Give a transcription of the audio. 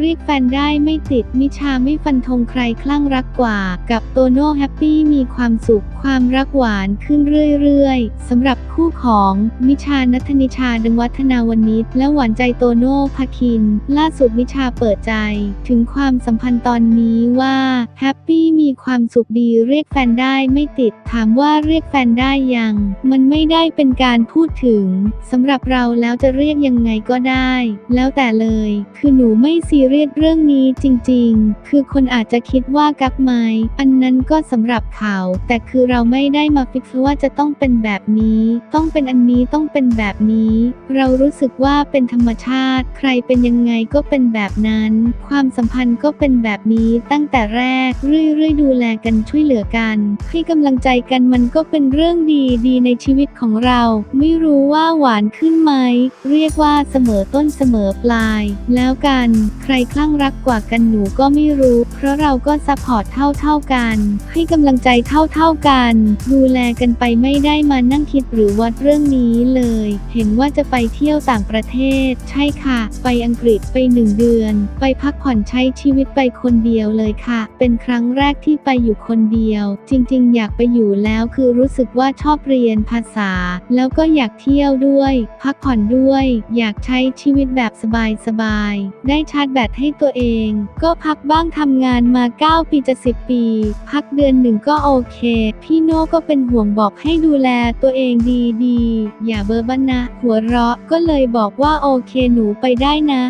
เรียกแฟนได้ไม่ติดนิชาไม่ฟันธงใครคลั่งรักกว่า กับโตโน่แฮปปี้มีความสุข ความรักหวานขึ้นเรื่อยๆสำหรับคู่ของนิชานัทนิชาดังวัฒนาวนิชและหวานใจโตโน่ภคิน ล่าสุดนิชาเปิดใจ ถึงความสัมพันธ์ตอนนี้ว่าแฮปปี้มีความสุขดีเรียกแฟนได้ไม่ติด ถามว่าเรียกแฟนได้ยัง มันไม่ได้เป็นการพูดถึงสำหรับเราแล้วจะเรียกยังไงก็ได้ แล้วแต่เลย คือหนูไม่ซีเรียสเรื่องนี้จริงๆ คือคนอาจจะคิดว่ากักไหมอันนั้นก็สำหรับเขา แต่คือเราไม่ได้มาฟิกซ์ว่าจะต้องเป็นแบบนี้ ต้องเป็นอันนี้ต้องเป็นแบบนี้ เรารู้สึกว่าเป็นธรรมชาติ ใครเป็นยังไงก็เป็นแบบนั้น ความสัมพันธ์ก็เป็นแบบนี้ตั้งแต่แรก เรื่อยๆ ดูแลกันช่วยเหลือกัน ให้กำลังใจกันมันก็เป็นเรื่องดีดีในชีวิตของเรา ไม่รู้ว่าหวานขึ้นไหม เรียกว่าเสมอต้นเสมอปลาย แล้วกันใครคลั่งรักกว่ากันหนูก็ไม่รู้ เพราะเราก็ซัพพอร์ตเท่าๆกัน ให้กำลังใจเท่าๆกัน ดูแลกันไปไม่ได้มานั่งคิดหรือวัดเรื่องนี้เลย เห็นว่าจะไปเที่ยวต่างประเทศ ใช่ค่ะ ไปอังกฤษไปหนึ่งเดือน ไปพักผ่อนใช้ชีวิตไปคนเดียวเลยค่ะ เป็นครั้งแรกที่ไปอยู่คนเดียว จริงๆ อยากไปอยู่แล้วคือรู้สึกว่าชอบเรียนภาษา แล้วก็อยากเที่ยวด้วย พักผ่อนด้วย อยากใช้ชีวิตแบบสบายๆได้ชาร์จแบตให้ตัวเอง ก็พักบ้างทำงานมา 9 ปีจะ 10 ปี พักเดือนหนึ่งก็โอเค พี่โน่ก็เป็นห่วงบอกให้ดูแลตัวเองดีๆ อย่าเบอร์บันนะ หัวเราะก็เลยบอกว่าโอเคหนูไปได้นะ